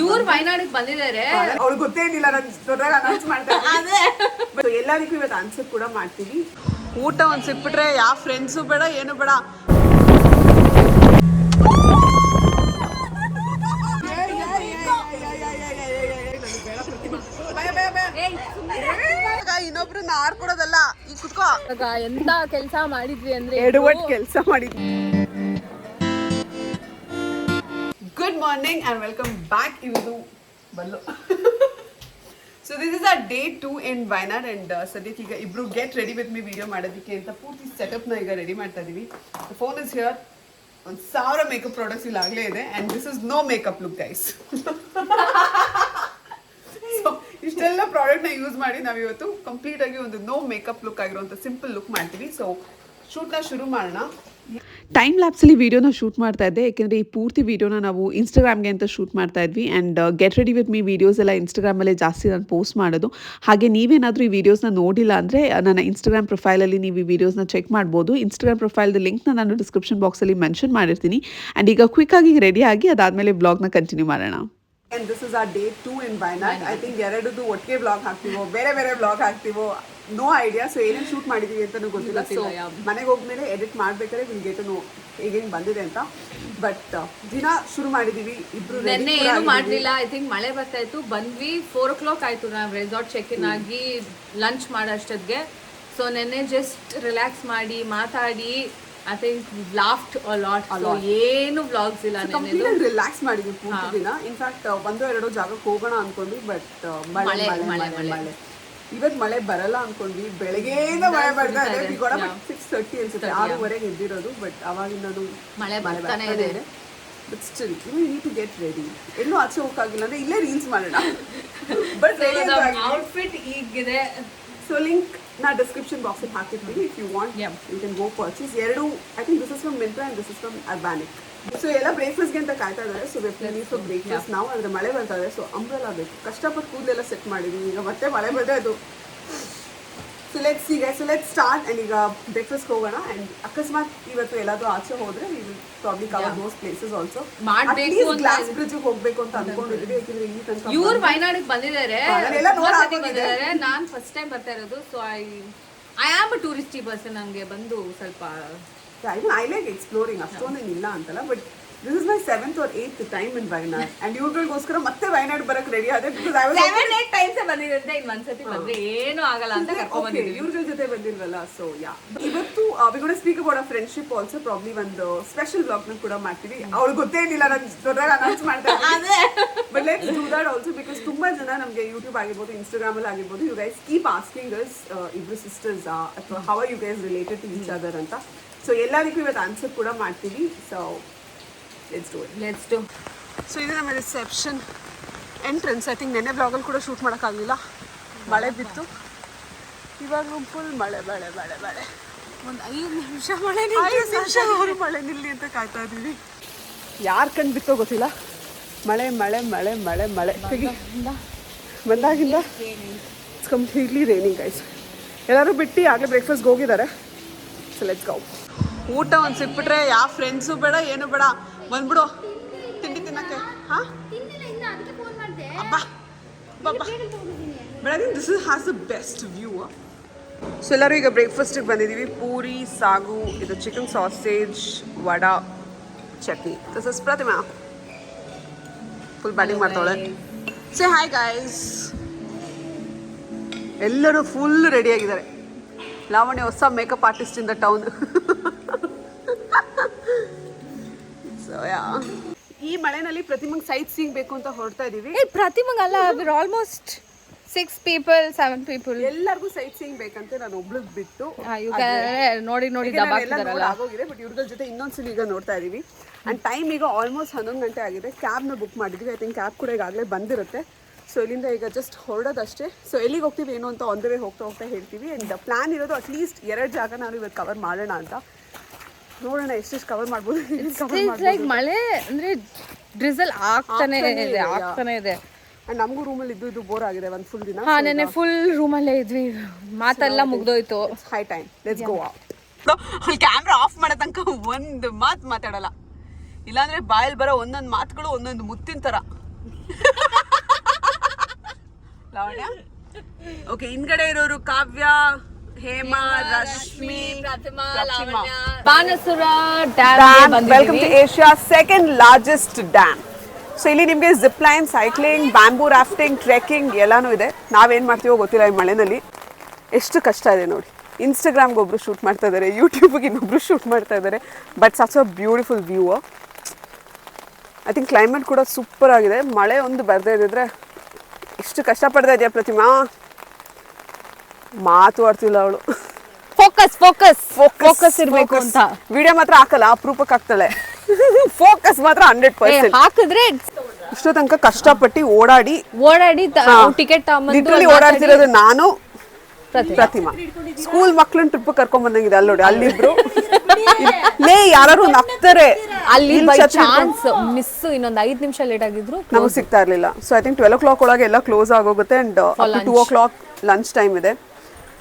ಇವ್ರು ವಯನಾಡಿಗೆ ಬಂದಿದ್ದಾರೆ. ಅವ್ಳು ಗೊತ್ತೇ ಇಲ್ಲ ನಾನು ದೊಡ್ಡದಾಗ ಅನೌನ್ಸ್ ಮಾಡ್ತಾರೆ ಎಲ್ಲರಿಗೂ ಇವತ್ತು ಆನ್ಸರ್ ಕೂಡ ಮಾಡ್ತೀವಿ. ಊಟ ಒಂದು ಸಿಕ್ಬಿಟ್ರೆ ಯಾವ ಫ್ರೆಂಡ್ಸು ಬೇಡ ಏನು ಬೇಡ. ಇನ್ನೊಬ್ರು ಕೊಡೋದಲ್ಲ ಈಗ ಕುತ್ಕೋ. ಎಂತ ಕೆಲಸ ಮಾಡಿದ್ವಿ ಅಂದ್ರೆ ಎಡವಟ್ ಕೆಲಸ ಮಾಡಿದ್ವಿ. ಮಾರ್ನಿಂಗ್ ಆ್ಯಂಡ್ ವೆಲ್ಕಮ್ ಬ್ಯಾಕ್ ಇವತ್ತು Ballu so this is a day two in Wayanad and ಸದ್ಯಕ್ಕೆ ಈಗ ಇಬ್ರು get ready with me video ಮಾಡೋದಕ್ಕೆ ಅಂತ ಪೂರ್ತಿ ಸೆಟಪ್ನ ಈಗ ರೆಡಿ ಮಾಡ್ತಾ ಇದ್ದೀವಿ ಫೋನ್ ಇಸ್ ಹಿಯರ್ ಒಂದು ಸಾವಿರ ಮೇಕಪ್ ಪ್ರಾಡಕ್ಟ್ಸ್ ಇಲ್ಲಿ ಆಗಲೇ ಇದೆ and this is no makeup look guys so ಇಷ್ಟೆಲ್ಲ ಪ್ರಾಡಕ್ಟ್ನ ಯೂಸ್ ಮಾಡಿ ನಾವು ಇವತ್ತು ಕಂಪ್ಲೀಟಾಗಿ ಒಂದು ನೋ ಮೇಕಪ್ ಲುಕ್ ಆಗಿರುವಂಥ ಸಿಂಪಲ್ ಲುಕ್ ಮಾಡ್ತೀವಿ. ಸೊ ಶೂಟ್ನ ಶುರು ಮಾಡೋಣ. ಟೈಮ್ ಲ್ಯಾಪ್ಸಲ್ಲಿ ವೀಡಿಯೋನ ಶೂಟ್ ಮಾಡ್ತಾ ಇದ್ದೆ. ಏಕೆಂದರೆ ಈ ಪೂರ್ತಿ ವೀಡಿಯೋನ ನಾವು ಇನ್ಸ್ಟಾಗ್ರಾಮ್ಗೆ ಅಂತ ಶೂಟ್ ಮಾಡ್ತಾ ಇದ್ವಿ. And get ready with me videos ಎಲ್ಲ ಇನ್ಸ್ಟಾಗ್ರಾಮಲ್ಲೇ ಜಾಸ್ತಿ ನಾನು ಪೋಸ್ಟ್ ಮಾಡೋದು. ಹಾಗೆ ನೀವೇನಾದರೂ ಈ ವೀಡಿಯೋಸ್ನ ನೋಡಿಲ್ಲ ಅಂದರೆ ನನ್ನ ಇನ್ಸ್ಟಾಗ್ರಾಮ್ ಪ್ರೊಫೈಲಲ್ಲಿ ನೀವು ಈ ವೀಡಿಯೋಸ್ನ ಚೆಕ್ ಮಾಡ್ಬೋದು. ಇನ್ಸ್ಟಾಗ್ರಾಮ್ ಪ್ರೊಫೈಲ್ದು ಲಿಂಕ್ನ ನಾನು ಡಿಸ್ಕ್ರಿಪ್ಷನ್ ಬಾಕ್ಸಲ್ಲಿ ಮೆನ್ಷನ್ ಮಾಡಿರ್ತೀನಿ. ಆ್ಯಂಡ್ ಈಗ ಕ್ವಿಕ್ಕಾಗಿ ರೆಡಿ ಆಗಿ ಅದಾದಮೇಲೆ ಬ್ಲಾಗ್ನ ಕಂಟಿನ್ಯೂ ಮಾಡೋಣ. This is our day two in Wayanad I think ಎರಡದು ಒಟ್ಟಿಗೆ ಬ್ಲಾಗ್ ಹಾಕ್ತೀವೋ, ಬೇರೆ ಬೇರೆ ಬ್ಲಾಗ್ ಹಾಕ್ತೀವೋ ನೋ ಐಡಿಯಾ ಸೊ ಏನೇನು ಶೂಟ್ ಮಾಡಿದೀವಿ ಅಂತ ಗೊತ್ತಿಲ್ಲ. ಸೊ. ಮನೆಗೆ ಹೋಗ್ಮೇಲೆ ಎಡಿಟ್ ಮಾಡ್ಬೇಕಾದ್ರೆ ವಿಲ್ ಗೆಟ್ ನೋ ಹೇಗೇನು ಬಂದಿದೆ ಅಂತ. ಬಟ್ ದಿನ ಶುರು ಮಾಡಿದೀವಿ ಇಬ್ರು ನೆನ್ನೆ ಏನು ಮಾಡಲಿಲ್ಲ ಐ ಥಿಂಕ್ ಮಳೆ ಬರ್ತಾ ಇತ್ತು. ಬಂದ್ವಿ ಫೋರ್ ಓ ಕ್ಲಾಕ್ ಆಯ್ತು ನಾವು ರೆಸಾರ್ಟ್ ಚೆಕ್ ಇನ್ ಆಗಿ ಲಂಚ್ ಮಾಡೋಷ್ಟೊತ್ತಿಗೆ ಸೊ ನೆನ್ನೆ ಜಸ್ಟ್ ರಿಲ್ಯಾಕ್ಸ್ ಮಾಡಿ ಮಾತಾಡಿ ಐ ಥಿಂಕ್ ಲಾಫ್ಟ್ ಲಾಟ್ ಅಲೋ ಏನು ಬ್ಲಾಗ್ಸ್ ಇಲ್ಲ ರಿಲ್ಯಾಕ್ಸ್ ಮಾಡಿದ್ವಿ ದಿನ. ಇನ್ಫ್ಯಾಕ್ಟ್ ಒಂದೋ ಎರಡೋ ಜಾಗಕ್ಕೆ ಹೋಗೋಣ ಅನ್ಕೊಂಡ್ವಿ ಬಟ್ ಮಳೆ, ಮಳೆ ಮಳೆ. ಮಳೆ. ಇವತ್ತು ಮಳೆ ಬರಲ್ಲ ಅನ್ಕೊಂಡ್ವಿ. ಬೆಳಗ್ಗೆಯಿಂದ ಮಳೆ ಬರ್ತಾ ಇದೆ. ಸಿಕ್ಸ್ ತರ್ಟಿ ಅನ್ಸುತ್ತೆ. ಆರೂವರೆಗೆ ಎದ್ದಿರೋದು ಬಟ್ ಅವಾಗಿಂದ ಮಳೆ ಬರ್ತಾನೆ ಇದೆ. But still you need to get ready ಎಲ್ಲೂ ಆಚೆ ಹೋಗಕ್ಕಾಗಿಲ್ಲ ಅಂದ್ರೆ ಇಲ್ಲೇ ರೀಲ್ಸ್ ಮಾಡೋಣ. ಬಟ್ ರೆಡಿ ಔಟ್ಫಿಟ್ ಈಗಿದೆ. ಸೊ ಲಿಂಕ್ ನಾ ಡಿಸ್ಕ್ರಿಪ್ಷನ್ ಬಾಕ್ಸ್ ಹಾಕಿರ್ತೀನಿ. If you want. You can go purchase ಎರಡು I think this is from Myntra and this is from Urbanic so ಎಲ್ಲ ಬ್ರೇಕ್ಫಾಸ್ಟ್ಗೆ ಅಂತ ಕಾಯ್ತಾ ಇದ್ದಾರೆ. ಸೊ ವೆಪ್ಲೀಸ್ ಸೊ ಬ್ರೇಕ್ಫಾಸ್ಟ್ ನಾವು ಅಂದ್ರೆ ಮಳೆ ಬರ್ತಾ ಇದೆ. ಸೊ ಅಂಬ್ರೆಲ್ಲ ಬೇಕು. ಕಷ್ಟಪಟ್ಟು ಕೂದಲೆಲ್ಲ ಸೆಟ್ ಮಾಡಿದ್ವಿ ಈಗ ಮತ್ತೆ ಮಳೆ ಬರ್ತಾ ಇದು ಸೊ ಲೆಟ್ಸ್ ಈಗ ಸೊ ಲೆಟ್ ಸ್ಟಾರ್ಟ್ ಆ್ಯಂಡ್ ಈಗ ಬ್ರೇಕ್ಫಾಸ್ಟ್ ಹೋಗೋಣ. ಆ್ಯಂಡ್ ಅಕಸ್ಮಾತ್ ಇವತ್ತು ಎಲ್ಲಾದ್ರೂ ಆಚೆ ಹೋದ್ರೆ probably cover most places also ಮಾಡಬೇಕು ಗ್ಲಾಸ್ ಬ್ರಿಡ್ಜ್ ಹೋಗ್ಬೇಕು ಅಂತ ಅನ್ಕೊಂಡಿದ್ವಿ ಯಾಕಂದ್ರೆ ಈ ತನಕ ಇವ್ರು ವಯನಾಡಿಗೆ ಬಂದಿದ್ದಾರೆ. ಬಂದಿದ್ದಾರೆ. ನಾನು ಫಸ್ಟ್ ಟೈಮ್ ಬರ್ತಾ ಇರೋದು. So I I am a touristy person ನಂಗೆ ಬಂದು ಸ್ವಲ್ಪ ಐ ಲೈಕ್ ಎಕ್ಸ್ಪ್ಲೋರಿಂಗ್ ಇಲ್ಲ ಅಂತಲ್ಲ but this is my seventh or eighth time in Wayanad and ಇವ್ರಿಗೋಸ್ಕರ ಮತ್ತೆ ವೈನಾಡ್ ಬರಕ್ ರೆಡಿ ಆದ್ರೆ because I seven eight times ಬಂದಿರುತ್ತೆ ಇನ್ ಒಂದ್ಸತಿ ಬಂದ್ರೆ ಏನು ಆಗಲ್ಲ ಅಂತ ಕರ್ಕೊಂಡ್ ಬಂದಿದ್ದೀವಿ ಇವ್ರ ಜೊತೆ ಬಂದಿಲ್ವಲ್ಲ ಸೊ ಯಾ ಇವತ್ತು ವಿ ಕೂಡ speak about a friendship also probably ಒಂದು ಸ್ಪೆಷಲ್ ಬ್ಲಾಗ್ನ ಕೂಡ ಮಾಡ್ತೀವಿ. ಅವ್ಳು ಗೊತ್ತೇ ಇಲ್ಲ ನಾನು ದೊಡ್ಡದಾಗ ಅನೌನ್ಸ್ ಮಾಡ್ತಾರೆ but let do that also because ತುಂಬಾ ಜನ ನಮಗೆ ಯೂಟ್ಯೂಬ್ ಆಗಿರ್ಬೋದು ಇನ್ಸ್ಟಾಗ್ರಾಮ್ ಅಲ್ಲಿ ಆಗಿರ್ಬೋದು you guys keep asking us ಇಬ್ರು ಸಿಸ್ಟರ್ಸ್ ಅಥವಾ how you guys related to each other ಅಂತ. ಸೊ ಎಲ್ಲದಕ್ಕೂ ಇವತ್ತು ಆನ್ಸರ್ ಕೂಡ ಮಾಡ್ತೀವಿ so let's do let's do so ಇದು ನಮ್ಮ ರಿಸೆಪ್ಷನ್ ಎಂಟ್ರೆನ್ಸ್ ಐ ಥಿಂಕ್ ನೆನ್ನೆ ಬ್ಲಾಗಲ್ಲಿ ಕೂಡ ಶೂಟ್ ಮಾಡೋಕ್ಕಾಗಲಿಲ್ಲ ಮಳೆ ಬಿತ್ತು. ಇವಾಗ ಫುಲ್ ಮಳೆ ಮಳೆ ಮಳೆ ಮಳೆ. ಒಂದು ಐದು ನಿಮಿಷ ಮಳೆ ಐದು ನಿಮಿಷ ಅವರು ಮಳೆ. ನಿಲ್ಲಿ ಅಂತ ಕಾಯ್ತಾ ಇದ್ದೀವಿ. ಯಾರು ಕಣ್ಣು ಬಿತ್ತೋ ಗೊತ್ತಿಲ್ಲ. ಮಳೆ ಮಳೆ ಮಳೆ ಮಳೆ ಮಳೆ. ಬಂದಾಗಿಂದ? ಇಟ್ಸ್ ಕಂಪ್ಲೀಟ್ಲಿ ರೈನಿಂಗ್ ಗೈಸ್ ಎಲ್ಲರೂ ಬಿಟ್ಟು ಆಗಲೇ ಬ್ರೇಕ್ಫಾಸ್ಟ್ಗೆ ಹೋಗಿದ್ದಾರೆ. ಸೊ ಲೆಟ್ಸ್ ಗೌ ಊಟ ಒಂದು ಸಿಕ್ಬಿಟ್ರೆ ಯಾವ ಫ್ರೆಂಡ್ಸು ಬೇಡ ಏನು ಬೇಡ. ಬಂದ್ಬಿಡು. ತಿಂಡಿ ತಿನ್ನಕ್ಕೆ. ಹಾಂ? ಅಬ್ಬಾ. ಬೆಳಗ್ಗೆ this is has the best view so ಎಲ್ಲರೂ ಈಗ ಬ್ರೇಕ್ಫಾಸ್ಟಿಗೆ ಬಂದಿದ್ದೀವಿ ಪೂರಿ ಸಾಗು ಇದು chicken sausage vada chutney. This is Pratima. Full batting ಮಾಡ್ತಾಳೆ ಸೇ ಹಾಯ್ ಗಾಯ್ಸ್ ಎಲ್ಲರೂ ಫುಲ್ ರೆಡಿ ಆಗಿದ್ದಾರೆ. ಲಾವಣ್ಯ ಹೊಸ makeup artist in the town ಈ ಮಳೆನಲ್ಲಿ ಪ್ರತಿಮಂಗ್ ಸೈಟ್ ಸೀಂಗ್ ಬೇಕು ಅಂತ ಹೊರಡ್ತಾ ಇದೀವಿ. ಏ ಅಲ್ಲ we're almost six people seven people ಎಲ್ಲರಿಗೂ ಸೈಟ್ ಸೀಂಗ್ ಬೇಕಂತ ನಾನು ಒಬ್ಳಗ್ ಬಿಟ್ಟು. ನೋಡಿ ನೋಡಿ ಆಗೋಗಿದೆ ಬಟ್ ಇವ್ರಗಳ ಜೊತೆ ಇನ್ನೊಂದ್ಸಲ ಈಗ ನೋಡ್ತಾ ಇದೀವಿ. ಅಂಡ್ ಟೈಮ್ ಈಗ ಆಲ್ಮೋಸ್ಟ್ ಹನ್ನೊಂದು ಗಂಟೆ ಆಗಿದೆ. ಕ್ಯಾಬ್ನ ಬುಕ್ ಮಾಡಿದ್ವಿ. ಐ ಥಿಂಕ್ ಕ್ಯಾಬ್ ಕೂಡ ಈಗಾಗಲೇ ಬಂದಿರುತ್ತೆ. ಸೊ ಇಲ್ಲಿಂದ ಈಗ ಜಸ್ಟ್ ಹೊರಡೋದಷ್ಟೇ. ಸೊ ಎಲ್ಲಿಗೆ ಹೋಗ್ತೀವಿ ಏನು ಅಂತ ಒಂದು ವೇ ಹೋಗ್ತಾ ಹೋಗ್ತಾ ಹೇಳ್ತೀವಿ. ಆ್ಯಂಡ್ ಪ್ಲಾನ್ ಇರೋದು ಅಟ್ಲೀಸ್ಟ್ ಎರಡು ಜಾಗ ನಾನು ಇವತ್ತು ಕವರ್ ಮಾಡೋಣ ಅಂತ. ನೋಡೋಣ ಎಷ್ಟೆಷ್ಟು ಕವರ್ ಮಾಡ್ಬೋದು ಲೈಕ್ ಮಳೆ ಅಂದ್ರೆ ಡ್ರಿಸಲ್ ಆಗ್ತಾನೆ ಇದೆ ಆಗ್ತಾನೆ ಇದೆ. ಆ್ಯಂಡ್ ನಮಗೂ ರೂಮಲ್ಲಿ ಇದ್ದು ಇದು ಬೋರ್ ಆಗಿದೆ ಒಂದು ಫುಲ್ ದಿನ. ಹಾಂ ನೆನ್ನೆ ಫುಲ್ ರೂಮಲ್ಲೇ ಇದ್ವಿ. ಮಾತೆಲ್ಲ ಮುಗ್ದೋಯ್ತು. ಹೈ ಟೈಮ್ ಲೆಟ್ಸ್ ಗೋ ಅಲ್ಲಿ ಕ್ಯಾಮ್ರಾ ಆಫ್ ಮಾಡೋ ತನಕ ಒಂದು ಮಾತು ಮಾತಾಡಲ್ಲ. ಇಲ್ಲಾಂದ್ರೆ ಬಾಯಲ್ಲಿ ಬರೋ ಒಂದೊಂದು ಮಾತುಗಳು ಒಂದೊಂದು ಮುತ್ತಿನ ಥರ ಲಾವಣ್ಯ? ಓಕೆ ಹಿಂದ್ಗಡೆ ಇರೋರು Kavya Hema Rashmi Banasura dam welcome to Asia second largest dam so ಇಲ್ಲಿ ನಿಮಗೆ zip line cycling bamboo rafting trekking ಎಲ್ಲಾನು ಇದೆ. ನಾವೇನು ಮಾಡ್ತೀವೋ ಗೊತ್ತಿಲ್ಲ ಈ ಮಳೆನಲ್ಲಿ. ಎಷ್ಟು ಕಷ್ಟ ಇದೆ ನೋಡಿ. ಇನ್ಸ್ಟಾಗ್ರಾಮ್ಗೆ ಒಬ್ರು ಶೂಟ್ ಮಾಡ್ತಾ ಇದ್ದಾರೆ ಯೂಟ್ಯೂಬ್ಗೆ ಇನ್ನೊಬ್ರು ಶೂಟ್ ಮಾಡ್ತಾ ಇದ್ದಾರೆ but such a beautiful view I think climate ಕೂಡ ಸೂಪರ್ ಆಗಿದೆ. ಮಳೆ ಒಂದು ಬರ್ದೇ ಇದ್ದಿದ್ರೆ ಎಷ್ಟು ಕಷ್ಟಪಡ್ತಾ ಇದೆಯಾ ಪ್ರತಿಮಾ? ಮಾತು ಆಡ್ತಿಲ್ಲ ಅವಳು. ಫೋಕಸ್ ಫೋಕಸ್ ಫೋಕಸ್ ಇರ್ಬೇಕು ಅಂತ. ವಿಡಿಯೋ ಮಾತ್ರ ಹಾಕಲ್ಲ ಅಪರೂಪಕ್ಕೆ ಹಾಕ್ತಾಳೆ ಫೋಕಸ್ ಮಾತ್ರ ಹಂಡ್ರೆಡ್ ಪರ್ಸೆಂಟ್ ಹಾಕಿದ್ರೆ ಇಷ್ಟೋ ತನಕ ಕಷ್ಟಪಟ್ಟು ಓಡಾಡಿ ಓಡಾಡಿ ಟಿಕೆಟ್ ಲಿಟ್ರಲಿ ಓಡಾಡ್ತಿರೋದು ನಾನು ಪ್ರತಿಮಾ. ಸ್ಕೂಲ್ ಮಕ್ಳನ್ನ ಟ್ರಿಪ್ ಕರ್ಕೊಂಡ್ ಬಂದಂಗಿದೆ ಅಲ್ಲಿ ನೋಡಿ ಅಲ್ಲಿಬ್ರು. ಲೇ ಯಾರು ನಗ್ತಾರೆ. ಅಲ್ಲಿ ಬೈ ಚಾನ್ಸ್ ಮಿಸ್ ಇನ್ನೊಂದು ಐದ್ ನಿಮಿಷ ಲೇಟ್ ಆಗಿದ್ರು ನಮಗೆ ಸಿಗ್ತಾ ಇರಲಿಲ್ಲ. So I think twelve o'clock ಒಳಗೆ ಎಲ್ಲ ಕ್ಲೋಸ್ ಆಗೋಗುತ್ತೆ and two o'clock lunch time ಇದೆ.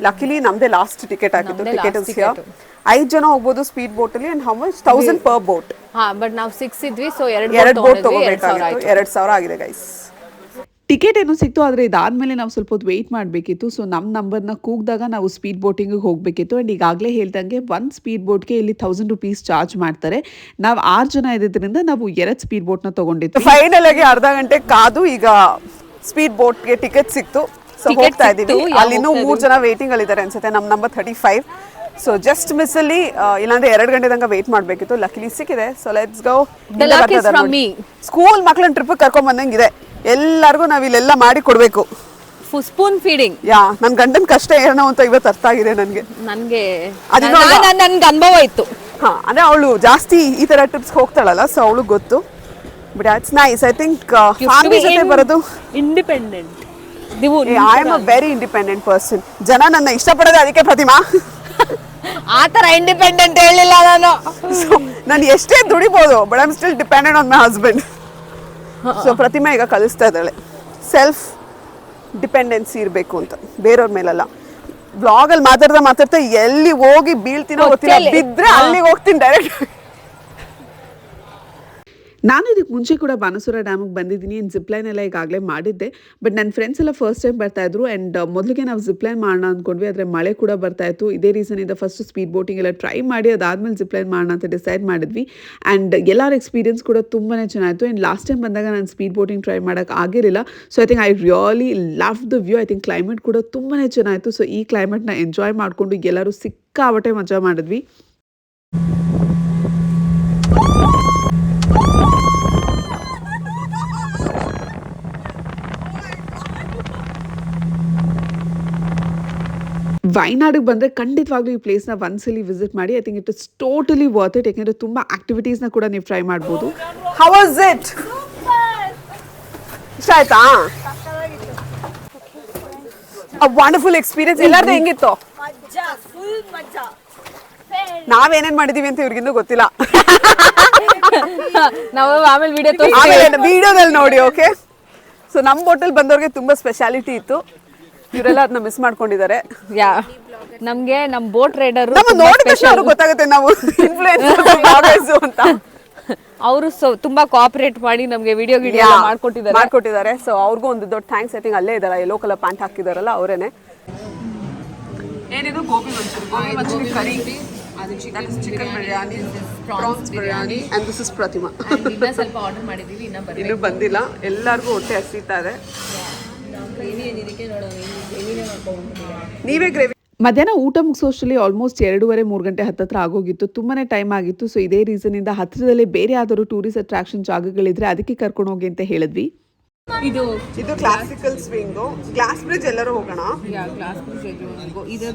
ಲಕಿಲಿ ನಮ್ದೇ ಲಾಸ್ಟ್ ಟಿಕೆಟ್ ಆಗಿದ್ದು ನಮ್ದೇ ಟಿಕೆಟ್. ಐದು ಜನ ಹೋಗ್ಬೋದು ಸ್ಪೀಡ್ ಬೋಟ್ ಅಲ್ಲಿ and how much thousand per boat ಹಾ ಬಟ್ ನಾವ್ ಸಿಕ್ಸ್ ಇದ್ವಿ ಸೊ ಎರಡ್ ಬೋಟ್ ತಗೋಬೇಕಾಗಿತ್ತು. ಎರಡು ಸಾವಿರ ಆಗಿದೆ ಗೈಸ್ ಟಿಕೆಟ್ ಏನೋ ಸಿಕ್ತು ಆದರೆ ಇದಾದಮೇಲೆ ನಾವು ಸ್ವಲ್ಪ ಹೊತ್ತು ವೆಯ್ಟ್ ಮಾಡಬೇಕಿತ್ತು. ಸೊ ನಮ್ಮ ನಂಬರ್ನ ಕೂಗಿದಾಗ ನಾವು ಸ್ಪೀಡ್ ಬೋಟಿಂಗಿಗೆ ಹೋಗಬೇಕಿತ್ತು. ಆ್ಯಂಡ್ ಈಗಾಗಲೇ ಹೇಳ್ದಂಗೆ ಒನ್ ಸ್ಪೀಡ್ ಬೋಟ್ಗೆ ಇಲ್ಲಿ ತೌಸಂಡ್ ರುಪೀಸ್ ಚಾರ್ಜ್ ಮಾಡ್ತಾರೆ. ನಾವು ಆರು ಜನ ಇದ್ದಿದ್ದರಿಂದ ನಾವು ಎರಡು ಸ್ಪೀಡ್ ಬೋಟ್ನ ತೊಗೊಂಡಿತ್ತು ಫೈನಲ್ ಆಗಿ ಅರ್ಧ ಗಂಟೆ ಕಾದು ಈಗ ಸ್ಪೀಡ್ ಬೋಟ್ಗೆ ಟಿಕೆಟ್ ಸಿಕ್ತು. ಸೊ ಹೋಗ್ತಾ ಇದ್ದೀವಿ. ಅಲ್ಲಿ ಇನ್ನೂ ಮೂರು ಜನ ವೇಟಿಂಗ್ ಅಲ್ಲಿ ಇದ್ದಾರೆ ಅನ್ಸುತ್ತೆ ನಮ್ಮ number thirty five so just miss ಅಲ್ಲಿ ಇಲ್ಲಾಂದ್ರೆ ಎರಡು ಗಂಟೆ ತನಕ ವೇಟ್ ಮಾಡಬೇಕಿತ್ತು. ಲಕ್ಲಿ ಸಿಕ್ಕಿದೆ. ಸೊ ಲೆಟ್ಸ್ ಗೋ ಸ್ಕೂಲ್ ಮಕ್ಳನ್ನ ಟ್ರಿಪ್ ಕರ್ಕೊಂಡ್ ಬಂದಂಗಿದೆ. ಎಲ್ಲರಿಗೂ ನಾವು ಇಲ್ಲೆಲ್ಲ ಮಾಡಿ ಕೊಡ್ಬೇಕು ಸ್ಪೂನ್ ಫೀಡಿಂಗ್ ಯಾ ನನ್ ಗಂಡನ ಕಷ್ಟ ಏನೋ ಅಂತ ಇವತ್ತು ಅರ್ಥ ಆಗಿದೆ ನನ್ಗೆ. ನನಗೆ? ನನ್ಗೆ ಅನುಭವ ಇತ್ತು. ಹಾ ಅಂದ್ರೆ ಅವಳು ಜಾಸ್ತಿ ಈ ತರ ಟ್ರಿಪ್ಸ್ ಹೋಗ್ತಾಳಲ್ಲ ಸೊ ಅವಳು ಗೊತ್ತು. But it's nice I think family ಜೊತೆ ಬರೋದು ಇಂಡಿಪೆಂಡೆಂಟ್ ನೀವು I am a very independent person ಜನ ನನ್ನ ಇಷ್ಟಪಡೋದು ಅದಕ್ಕೆ ಪ್ರತಿಮಾ. ಆ ತರ ಇಂಡಿಪೆಂಡೆಂಟ್ ಹೇಳಿಲ್ಲ ನಾನು. ನಾನು ಎಷ್ಟೇ ದುಡಿಬೋದು but I'm still dependent on my husband so ಪ್ರತಿಮೆ ಈಗ ಕಲಿಸ್ತಾ ಇದ್ದಾಳೆ. ಸೆಲ್ಫ್ ಡಿಪೆಂಡೆನ್ಸಿ ಇರಬೇಕು ಅಂತ. ಬೇರೆಯವ್ರ ಮೇಲಲ್ಲ. ಬ್ಲಾಗಲ್ಲಿ ಮಾತಾಡ್ತಾ ಮಾತಾಡ್ತಾ ಎಲ್ಲಿ ಹೋಗಿ ಬೀಳ್ತೀನೋ ಗೊತ್ತಿಲ್ಲ. ಬಿದ್ದರೆ. ಅಲ್ಲಿಗೆ ಹೋಗ್ತೀನಿ ಡೈರೆಕ್ಟ್ ನಾನು ಇದಕ್ಕೆ ಮುಂಚೆ ಕೂಡ ಬಾನಸುರ ಡ್ಯಾಮಿಗೆ ಬಂದಿದ್ದೀನಿ. ಆ್ಯಂಡ್ ಜಿಪ್ಲೈನ್ ಎಲ್ಲ ಈಗಾಗಲೇ ಮಾಡಿದ್ದೆ. ಬಟ್ ನನ್ನ ಫ್ರೆಂಡ್ಸ್ ಎಲ್ಲ ಫಸ್ಟ್ ಟೈಮ್ ಬರ್ತಾಯಿದ್ರು ಆ್ಯಂಡ್ ಮೊದಲಿಗೆ ನಾವು ಜಿಪ್ಲೈನ್ ಮಾಡೋಣ ಅಂದ್ಕೊಂಡ್ವಿ ಆದರೆ ಮಳೆ ಕೂಡ ಬರ್ತಾ ಇತ್ತು. ಇದೇ ರೀಸನಿಂದ ಫಸ್ಟ್ ಸ್ಪೀಡ್ ಬೋಟಿಂಗ್ ಎಲ್ಲ ಟ್ರೈ ಮಾಡಿ ಅದಾದಮೇಲೆ ಜಿಪ್ಲೈನ್ ಮಾಡೋಣ ಅಂತ ಡಿಸೈಡ್ ಮಾಡಿದ್ವಿ. ಆ್ಯಂಡ್ ಎಲ್ಲರ ಎಕ್ಸ್ಪೀರಿಯನ್ಸ್ ಕೂಡ ತುಂಬಾ ಚೆನ್ನಾಯಿತು ಆ್ಯಂಡ್ ಲಾಸ್ಟ್ ಟೈಮ್ ಬಂದಾಗ ನಾನು ಸ್ಪೀಡ್ ಬೋಟಿಂಗ್ ಟ್ರೈ ಮಾಡೋಕ್ಕೆ ಆಗಿರಲಿಲ್ಲ. So I think I really love the view I think climate ಕೂಡ ತುಂಬಾ ಚೆನ್ನಾಯಿತು ಸೊ ಈ ಕ್ಲೈಮೇಟ್ನ ಎಂಜಾಯ್ ಮಾಡಿಕೊಂಡು ಎಲ್ಲರೂ ಸಿಕ್ಕಾವಟೆ ಮಜಾ ಮಾಡಿದ್ವಿ. ವೈನಾಡಿಗೆ ಬಂದರೆ ಖಂಡಿತವಾಗ್ಲೂ ಈ ಪ್ಲೇಸ್ನ ಒಂದ್ಸಲಿ ವಿಸಿಟ್ ಮಾಡಿ I think it is totally worth it ಯಾಕೆಂದರೆ ತುಂಬ ಆಕ್ಟಿವಿಟೀಸ್ನ ಕೂಡ ನೀವು ಟ್ರೈ ಮಾಡ್ಬೋದು. ಹೌ ವಾಸ್ ಇಟ್ ಇಷ್ಟ ಆಯ್ತಾ? ವಂಡರ್ಫುಲ್ ಎಕ್ಸ್ಪೀರಿಯನ್ಸ್ ಎಲ್ಲಾರ್ದು ಹೆಂಗಿತ್ತು? ನಾವೇನೇನ್ ಮಾಡಿದೀವಿ ಅಂತ ಇವ್ರಿಗಿನ್ನೂ ಗೊತ್ತಿಲ್ಲ. ನಾವು ಆಮೇಲೆ ವಿಡಿಯೋ ವಿಡಿಯೋದಲ್ಲಿ ನೋಡಿ ಓಕೆ ಸೊ ನಮ್ಮ ಹೋಟೆಲ್ ಬಂದವ್ರಿಗೆ ತುಂಬಾ ಸ್ಪೆಷಾಲಿಟಿ ಇತ್ತು. ಇವರೆಲ್ಲ ಅದನ್ನ ಮಿಸ್ ಮಾಡ್ಕೊಂಡಿದ್ದಾರೆ. ಯಾ ನಮ್ಗೆ ನಮ್ ಬೋಟ್ ರೈಡರ್ ನಮ್ಮ ನೋಡಿದ ತಕ್ಷಣ ಅವ್ರಿಗೆ ಗೊತ್ತಾಗುತ್ತೆ ನಾವು ಇನ್ಫ್ಲೂಯೆನ್ಸ್ ಅಂತ. ಅವರು ತುಂಬಾ ಕೋಆಪರೇಟ್ ಮಾಡಿ ನಮಗೆ ವಿಡಿಯೋ ಗಿಡಿಯೋ ಮಾಡ್ಕೊಟ್ಟಿದ್ದಾರೆ. ಮಾಡ್ಕೊಟ್ಟಿದ್ದಾರೆ. ಸೊ ಅವ್ರಿಗೂ ಒಂದು ದೊಡ್ಡ ಥ್ಯಾಂಕ್ಸ್ ಐ ಥಿಂಕ್ ಅಲ್ಲೇ ಇದಾರೆ ಯೆಲ್ಲೋ ಕಲರ್ ಪ್ಯಾಂಟ್ ಹಾಕಿದಾರಲ್ಲ ಅವರೇನೆ. ಏನಿದು? Gobi manchuri. Gobi manchuri curry. Chicken biryani. Prawns biryani. And this is Pratima ಇನ್ನ ಸ್ವಲ್ಪ ಆರ್ಡರ್ ಮಾಡಿದೀವಿ ಇನ್ನ ಬರ್ಬೇಕು. ಇನ್ನೂ ಬಂದಿಲ್ಲ. ಎಲ್ಲರಿಗೂ ಹೊಟ್ಟೆ ಹಸಿತಾ ಇದೆ. ನೀವೇ ಗ್ರೇವಿ ಮಧ್ಯಾಹ್ನ ಊಟ ಮುಗಿಸೋಷ್ಟರಲ್ಲಿ ಆಲ್ಮೋಸ್ಟ್ ಎರಡೂವರೆ ಮೂರು ಗಂಟೆ ಹತ್ತತ್ರ ಆಗೋಗಿತ್ತು. ತುಂಬಾ ಟೈಮ್ ಆಗಿತ್ತು. ಸೊ ಇದೇ ರೀಸನಿಂದ ಹತ್ತಿರದಲ್ಲೇ ಬೇರೆ ಯಾವ್ದಾದ್ರು ಟೂರಿಸ್ಟ್ ಅಟ್ರಾಕ್ಷನ್ ಜಾಗಗಳಿದ್ರೆ ಅದಕ್ಕೆ ಕರ್ಕೊಂಡು ಹೋಗಿ ಅಂತ ಹೇಳಿದ್ವಿ. ಇದು ಇದು ಕ್ಲಾಸಿಕಲ್ ಸ್ವಿಂಗ್ ಗ್ಲಾಸ್ ಬ್ರಿಡ್ಜ್ ಎಲ್ಲರೂ ಹೋಗೋಣ? ಗ್ಲಾಸ್ ಇದು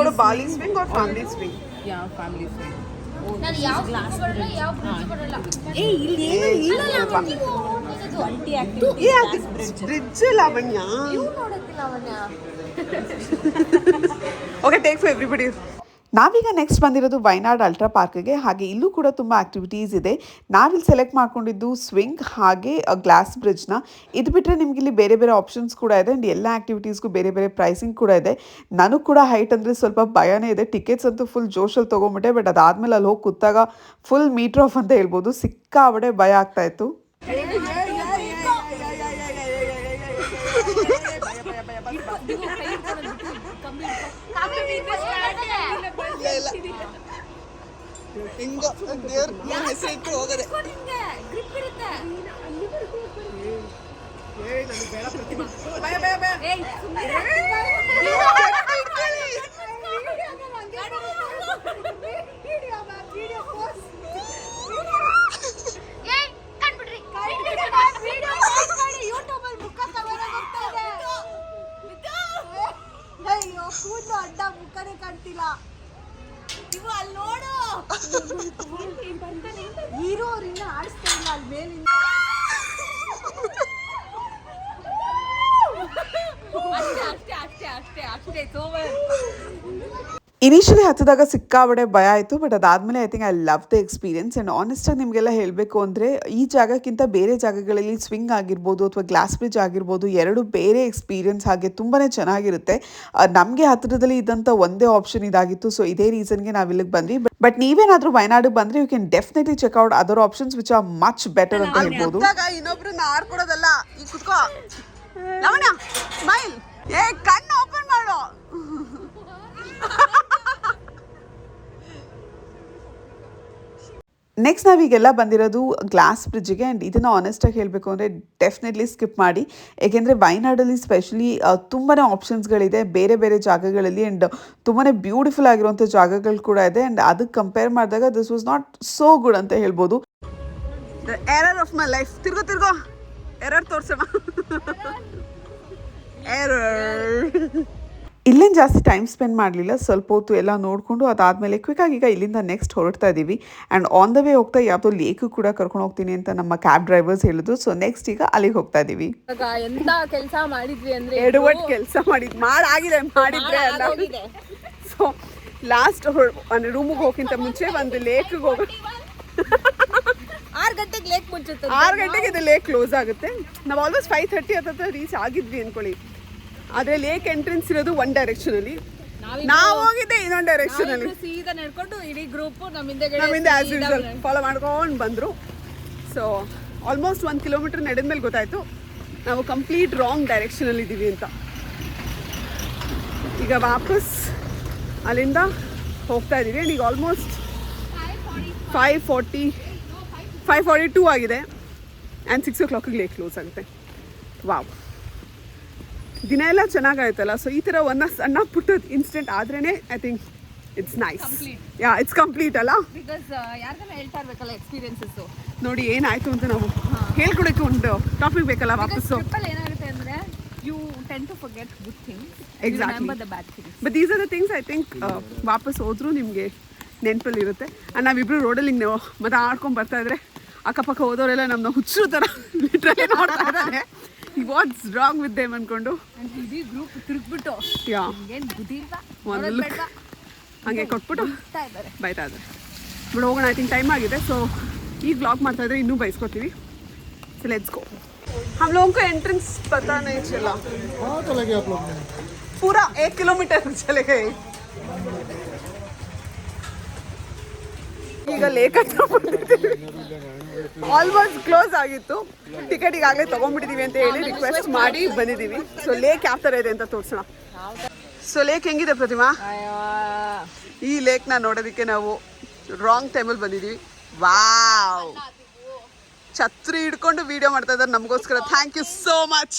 ಕೂಡ Bali swing or family swing yeah family bridge Lavanya okay take four everybody ನಾವೀಗ ನೆಕ್ಸ್ಟ್ ಬಂದಿರೋದು ವೈನಾಡ್ ಅಲ್ಟ್ರಾ ಪಾರ್ಕ್ಗೆ ಹಾಗೆ ಇಲ್ಲೂ ಕೂಡ ತುಂಬ ಆಕ್ಟಿವಿಟೀಸ್ ಇದೆ. ನಾವಿಲ್ಲಿ ಸೆಲೆಕ್ಟ್ ಮಾಡ್ಕೊಂಡಿದ್ದು ಸ್ವಿಂಗ್ ಹಾಗೆ ಗ್ಲಾಸ್ ಬ್ರಿಡ್ಜ್ನ ಇದು ಬಿಟ್ಟರೆ ನಿಮ್ಗೆ ಇಲ್ಲಿ ಬೇರೆ ಬೇರೆ ಆಪ್ಷನ್ಸ್ ಕೂಡ ಇದೆ ಆ್ಯಂಡ್ ಎಲ್ಲ ಆ್ಯಕ್ಟಿವಿಟೀಸ್ಗೂ ಬೇರೆ ಬೇರೆ ಪ್ರೈಸಿಂಗ್ ಕೂಡ ಇದೆ. ನನಗೆ ಕೂಡ ಹೈಟ್ ಅಂದರೆ ಸ್ವಲ್ಪ ಭಯನೇ ಇದೆ. ಟಿಕೆಟ್ಸ್ ಅಂತೂ ಫುಲ್ ಜೋಶಲ್ಲಿ ತೊಗೊಂಬಿಟ್ಟೆ ಬಟ್ ಅದಾದಮೇಲೆ ಅಲ್ಲಿ ಹೋಗಿ ಕೂತಾಗ ಫುಲ್ ಮೀಟ್ರ್ ಆಫ್ ಅಂತ ಹೇಳ್ಬೋದು. ಸಿಕ್ಕಾಬಡೆ ಭಯ ಆಗ್ತಾ ಹೋಗೇ ಇಲ್ಲ. ಹಿಂಗ ದೇವ್ರ ಹೆಸರು ಇಟ್ಟು ಹೋಗದೆ. ಏ ನನಗೆ ಬೇಡ ಪ್ರತಿಮಾ. ಅಷ್ಟೇ ಅಷ್ಟೇ ಇನಿಷಿಯಲಿ ಹತ್ತಿದಾಗ ಸಿಕ್ಕಾಬಡೆ ಭಯ ಆಯಿತು ಬಟ್ ಅದಾದಮೇಲೆ I think I love the experience and ಆನೆಸ್ಟಾಗಿ ನಿಮಗೆಲ್ಲ ಹೇಳಬೇಕು ಅಂದರೆ ಈ ಜಾಗಕ್ಕಿಂತ ಬೇರೆ ಜಾಗಗಳಲ್ಲಿ ಸ್ವಿಂಗ್ ಆಗಿರ್ಬೋದು ಅಥವಾ ಗ್ಲಾಸ್ ಬ್ರಿಡ್ಜ್ ಆಗಿರ್ಬೋದು ಎರಡು ಬೇರೆ ಎಕ್ಸ್ಪೀರಿಯನ್ಸ್ ಹಾಗೆ ತುಂಬಾ ಚೆನ್ನಾಗಿರುತ್ತೆ. ನಮಗೆ ಹತ್ತಿರದಲ್ಲಿ ಇದ್ದಂಥ ಒಂದೇ ಆಪ್ಷನ್ ಇದಾಗಿತ್ತು ಸೊ ಇದೇ ರೀಸನ್ಗೆ ನಾವು ಇಲ್ಲಿಗೆ ಬಂದ್ವಿ. ಬಟ್ ನೀವೇನಾದರೂ ವಯನಾಡಿಗೆ ಬಂದರೆ you can definitely check out other options which are much better ಅಂತ ಹೇಳ್ಬೋದು. ಇದ್ದಾಗ ಇನ್ನೊಬ್ರನ್ನ ಆಡ್ಕೊಡೋದಲ್ಲ ಈಗ ಕುತ್ಕೋ. ಲವಣ್ಯ ಸ್ಮೈಲ್ ಏ ಕಣ್ಣು ಓಪನ್ ಮಾಡು ನೆಕ್ಸ್ಟ್ ನಾವೀಗೆಲ್ಲ ಬಂದಿರೋದು ಗ್ಲಾಸ್ ಬ್ರಿಡ್ಜಿಗೆ ಆ್ಯಂಡ್ ಇದನ್ನು ಆನೆಸ್ಟಾಗಿ ಹೇಳಬೇಕು ಅಂದರೆ ಡೆಫಿನೆಟ್ಲಿ ಸ್ಕಿಪ್ ಮಾಡಿ. ಏಕೆಂದರೆ ವೈನಾಡಲ್ಲಿ ಸ್ಪೆಷಲಿ ತುಂಬಾ ಆಪ್ಷನ್ಸ್ಗಳಿದೆ ಬೇರೆ ಬೇರೆ ಜಾಗಗಳಲ್ಲಿ ಆ್ಯಂಡ್ ತುಂಬಾ ಬ್ಯೂಟಿಫುಲ್ ಆಗಿರುವಂಥ ಜಾಗಗಳು ಕೂಡ ಇದೆ. ಆ್ಯಂಡ್ ಅದಕ್ಕೆ ಕಂಪೇರ್ ಮಾಡಿದಾಗ this was not so good ಅಂತ ಹೇಳ್ಬೋದು. ಎರರ್ ಆಫ್ ಮೈ ಲೈಫ್ ತಿರ್ಗೋ ತಿರ್ಗೋ. ಎರರ್ ತೋರ್ಸೋಣ ಎರರ್ ಇಲ್ಲೇನು ಜಾಸ್ತಿ ಟೈಮ್ ಸ್ಪೆಂಡ್ ಮಾಡಲಿಲ್ಲ. ಸ್ವಲ್ಪ ಹೊತ್ತು ಎಲ್ಲ ನೋಡಿಕೊಂಡು ಅದಾದಮೇಲೆ ಕ್ವಿಕ್ಕಾಗಿ ಈಗ ಇಲ್ಲಿಂದ ನೆಕ್ಸ್ಟ್ ಹೊರಡ್ತಾ ಇದ್ದೀವಿ ಆ್ಯಂಡ್ ಆನ್ ದ ವೇ ಹೋಗ್ತಾ ಯಾವುದೋ ಲೇಕು ಕೂಡ ಕರ್ಕೊಂಡು ಹೋಗ್ತೀನಿ ಅಂತ ನಮ್ಮ ಕ್ಯಾಬ್ ಡ್ರೈವರ್ಸ್ ಹೇಳಿದ್ರು. ಸೊ ನೆಕ್ಸ್ಟ್ ಈಗ ಅಲ್ಲಿಗೆ ಹೋಗ್ತಾ ಇದ್ದೀವಿ ಎಂತ ಕೆಲಸ ಮಾಡಿದ್ವಿ ಅಂದ್ರೆ ಎಡವಟ್ ಕೆಲಸ ಮಾಡಿದ್ ಮಾಡಾಗಿದೆ ಮಾಡಿದ್ರೆ ಅಲ್ಲ. ಸೊ ಲಾಸ್ಟ್ ಅಂದ್ರೆ ರೂಮಿಗೆ ಹೋಗಿಂತ ಮುಂಚೆ ಒಂದು ಲೇಕ್ಗೆ ಹೋಗ ಆರು ಗಂಟೆಗೆ ಲೇಕ್ ಆರು ಗಂಟೆಗೆ ಇದು ಲೇಕ್ ಕ್ಲೋಸ್ ಆಗುತ್ತೆ. ನಾವು ಆಲ್ಮೋಸ್ಟ್ ಫೈವ್ ಥರ್ಟಿ ಹತ್ತಿರ ರೀಚ್ ಆಗಿದ್ವಿ ಅನ್ಕೊಳ್ಳಿ. ಆದರೆ ಲೇಕ್ ಎಂಟ್ರೆನ್ಸ್ ಇರೋದು ಒನ್ ಡೈರೆಕ್ಷನ್ ಅಲ್ಲಿ. ನಾವು ಹೋಗಿದ್ದೆ ಇನ್ನೊಂದು ಡೈರೆಕ್ಷನ್ ಅಲ್ಲಿ. ಸೀದಾ ನಡ್ಕೊಂಡು ಇಡೀ ಗ್ರೂಪ್ ನಮ್ಮಿಂದ ಆಸ್ ಫಾಲೋ ಮಾಡ್ಕೊಂಡು ಬಂದರು. ಸೊ ಆಲ್ಮೋಸ್ಟ್ ಒಂದು ಕಿಲೋಮೀಟರ್ ನಡೆದ ಮೇಲೆ ಗೊತ್ತಾಯಿತು. ನಾವು ಕಂಪ್ಲೀಟ್ ರಾಂಗ್ ಡೈರೆಕ್ಷನಲ್ಲಿ ಇದ್ದೀವಿ ಅಂತ. ಈಗ ವಾಪಸ್ ಅಲ್ಲಿಂದ ಹೋಗ್ತಾ ಇದ್ದೀವಿ ಆ್ಯಂಡ್ ಈಗ almost five forty five forty two ಆಗಿದೆ. ಆ್ಯಂಡ್ ಸಿಕ್ಸ್ ಓ ಕ್ಲಾಕಿಗೆ ಲೇಟ್ ಕ್ಲೋಸ್ ಆಗುತ್ತೆ. ವಾವ್ ದಿನ ಎಲ್ಲ ಚೆನ್ನಾಗಾಯ್ತಲ್ಲ ಸೊ ಈ ಥರ ಒಂದು ಸಣ್ಣ ಪುಟ್ಟ ಇನ್ಸಿಡೆಂಟ್ ಆದ್ರೇ I think it's nice yeah it's complete ಅಲ್ಲ? ಎಕ್ಸ್ಪೀರಿಯನ್ಸಸ್ ನೋಡಿ ಏನಾಯ್ತು ಅಂತ ನಾವು ಹೇಳ್ಕೊಡಕ್ಕೆ ಒಂದು ಟಾಪಿಕ್ ಬೇಕಲ್ಲ ವಾಪಸ್ಸು. ಟ್ರಿಪ್ಪಲ್ ಏನಾಗುತ್ತೆ ಅಂದ್ರೆ you tend to forget good things Exactly. These are the things I think ವಾಪಸ್ ಹೋದ್ರೂ ನಿಮಗೆ ನೆನಪಲ್ಲಿ ಇರುತ್ತೆ. ಆ್ಯಂಡ್ ನಾವಿಬ್ರು ರೋಡಲ್ಲಿ ಹಿಂಗೆ ಮತ್ತೆ ಆಡ್ಕೊಂಡು ಬರ್ತಾ ಇದ್ರೆ ಅಕ್ಕಪಕ್ಕ ಹೋದವರೆಲ್ಲ ನಮ್ಮನ್ನ ಹುಚ್ಚರು ಥರ ಲಿಟ್ರಲಿ ನೋಡ್ತಾ ಇದ್ದಾರೆ ವಾಟ್ಸ್ ರಾಂಗ್ ವಿತ್ ದೇಮ್ ಅನ್ಕೊಂಡು ಅಂಡ್ ಇಡೀ ಗ್ರೂಪ್ ತಿರುಗ್ಬಿಟ್ಟು ಯಾ ಏನ್ ಬುದ್ಧಿ ಇಲ್ವಾ ಒಂದು ನೋಡೋದ್ ಲುಕ್ ಬೇಡ್ವಾ? ಹಂಗೆ ಕೊಟ್ಬಿಟ್ಟು ಹೋಗ್ತಾ ಇದ್ದಾರೆ ಬೈತಾ ಇದ್ದಾರೆ ಬಿಡು ಹೋಗೋಣ ಐ ಥಿಂಕ್ ಟೈಮ್ ಆಗಿದೆ ಸೊ ಈಗ ಬ್ಲಾಗ್ ಮಾಡ್ತಾ ಇದ್ರೆ ಇನ್ನೂ ಬೈಸ್ಕೊತೀವಿ ಸೊ ಲೆಟ್ಸ್ ಗೋ हम लोगों को एंट्रेंस पता नहीं चला कहाँ चले गए आप लोग पूरा एक किलोमीटर चले गए ಈಗ ಲೇಕ್ ಹತ್ರ ಆಲ್ಮೋಸ್ಟ್ ಕ್ಲೋಸ್ ಆಗಿತ್ತು. ಟಿಕೆಟ್ ಈಗಾಗಲೇ ತಗೊಂಡ್ಬಿಟ್ಟಿದೀವಿ ಅಂತ ಹೇಳಿ ರಿಕ್ವೆಸ್ಟ್ ಮಾಡಿ ಬಂದಿದ್ದೀವಿ ಸೊ ಲೇಕ್ ಯಾವ ಥರ ಇದೆ ಅಂತ ತೋರಿಸೋಣ. ಸೊ ಲೇಕ್ ಹೆಂಗಿದೆ ಪ್ರತಿಮಾ? ಈ ಲೇಕ್ನ ನೋಡೋದಕ್ಕೆ ನಾವು ರಾಂಗ್ ಟೈಮಲ್ಲಿ ಬಂದಿದ್ದೀವಿ ವಾವ್ ಛತ್ರಿ ಹಿಡ್ಕೊಂಡು ವಿಡಿಯೋ ಮಾಡ್ತಾ ಇದ್ದಾರೆ ನಮಗೋಸ್ಕರ. Thank you so much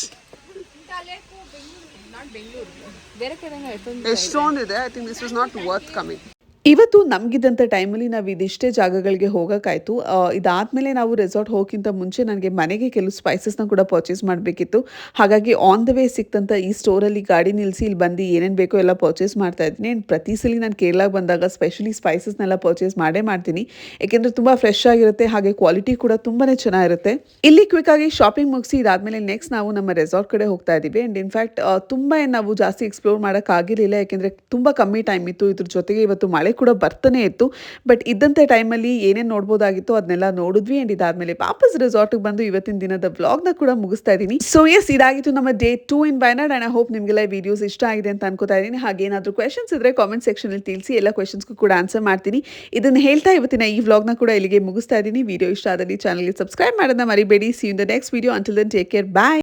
ಎಷ್ಟೊಂದಿದೆ. I think this was not worth coming ಇವತ್ತು ನಮಗಿದ್ದಂಥ ಟೈಮಲ್ಲಿ ನಾವು ಇದಿಷ್ಟೇ ಜಾಗಗಳಿಗೆ ಹೋಗೋಕ್ಕಾಯ್ತು. ಇದಾದಮೇಲೆ ನಾವು ರೆಸಾರ್ಟ್ ಹೋಗಿಂತ ಮುಂಚೆ ನನಗೆ ಮನೆಗೆ ಕೆಲವು ಸ್ಪೈಸಸ್ನ ಕೂಡ ಪರ್ಚೇಸ್ ಮಾಡಬೇಕಿತ್ತು. ಹಾಗಾಗಿ ಆನ್ ದ ವೇ ಸಿಕ್ತಂಥ ಈ ಸ್ಟೋರಲ್ಲಿ ಗಾಡಿ ನಿಲ್ಲಿಸಿ ಇಲ್ಲಿ ಬಂದು ಏನೇನು ಬೇಕೋ ಎಲ್ಲ ಪರ್ಚೇಸ್ ಮಾಡ್ತಾ ಇದ್ದೀನಿ. ಆ್ಯಂಡ್ ಪ್ರತಿ ಸಲ ನಾನು ಕೇರಳಕ್ಕೆ ಬಂದಾಗ ಸ್ಪೆಷಲಿ ಸ್ಪೈಸಸ್ನೆಲ್ಲ ಪರ್ಚೇಸ್ ಮಾಡೇ ಮಾಡ್ತೀನಿ. ಏಕೆಂದರೆ ತುಂಬ ಫ್ರೆಶ್ ಆಗಿರುತ್ತೆ, ಹಾಗೆ ಕ್ವಾಲಿಟಿ ಕೂಡ ತುಂಬಾ ಚೆನ್ನಾಗಿರುತ್ತೆ. ಇಲ್ಲಿ ಕ್ವಿಕ್ ಆಗಿ ಶಾಪಿಂಗ್ ಮುಗಿಸಿ ಇದಾದಮೇಲೆ ನೆಕ್ಸ್ಟ್ ನಾವು ನಮ್ಮ ರೆಸಾರ್ಟ್ ಕಡೆ ಹೋಗ್ತಾ ಇದ್ದೀವಿ ಆ್ಯಂಡ್ ಇನ್ಫ್ಯಾಕ್ಟ್ ತುಂಬ ನಾವು ಜಾಸ್ತಿ ಎಕ್ಸ್ಪ್ಲೋರ್ ಮಾಡೋಕ್ಕಾಗಿರಲಿಲ್ಲ ಯಾಕೆಂದರೆ ತುಂಬ ಕಮ್ಮಿ ಟೈಮ್ ಇತ್ತು. ಇದ್ರ ಜೊತೆಗೆ ಇವತ್ತು ಮಳೆ ಕೂಡ ಬರ್ತಾನೆ ಇತ್ತು. ಬಟ್ ಇದ್ದಂಥ ಟೈಮಲ್ಲಿ ಏನೇನು ನೋಡ್ಬೋದಾಗಿತ್ತು ಅದನ್ನೆಲ್ಲ ನೋಡಿದ್ವಿ ಆ್ಯಂಡ್ ಇದಾದಮೇಲೆ ವಾಪಸ್ ರೆಸಾರ್ಟಿಗೆ ಬಂದು ಇವತ್ತಿನ ದಿನದ ವ್ಲಾಗ್ನ ಕೂಡ ಮುಗಿಸ್ತಾ ಇದ್ದೀನಿ. ಸೊ ಎಸ್ ಇದಾಗಿತ್ತು ನಮ್ಮ day two in Wayanad and I hope ನಿಮಗೆಲ್ಲ ವಿಡಿಯೋಸ್ ಇಷ್ಟ ಆಗಿದೆ ಅಂತ ಅನ್ಕೋತಾ ಇದ್ದೀನಿ. ಹಾಗೆ ಏನಾದರೂ ಕ್ವೆಶನ್ಸ್ ಇದ್ದರೆ ಕಾಮೆಂಟ್ ಸೆಕ್ಷನಲ್ಲಿ ತಿಳಿಸಿ, ಎಲ್ಲ ಕ್ವೆಶನ್ಸ್ಗೂ ಕೂಡ ಆನ್ಸರ್ ಮಾಡ್ತೀನಿ. ಇದನ್ನು ಹೇಳ್ತಾ ಇವತ್ತಿನ ಈ ವ್ಲಾಗ್ನ ಕೂಡ ಇಲ್ಲಿಗೆ ಮುಗಿಸ್ತಾ ಇದ್ದೀನಿ. ವಿಡಿಯೋ ಇಷ್ಟ ಆದಲ್ಲಿ ಚಾನಲ್ಗೆ ಸಬ್ಸ್ಕ್ರೈಬ್ ಮಾಡೋದನ್ನ ಮರಿಬೇಡಿ. See in the next video until then take care bye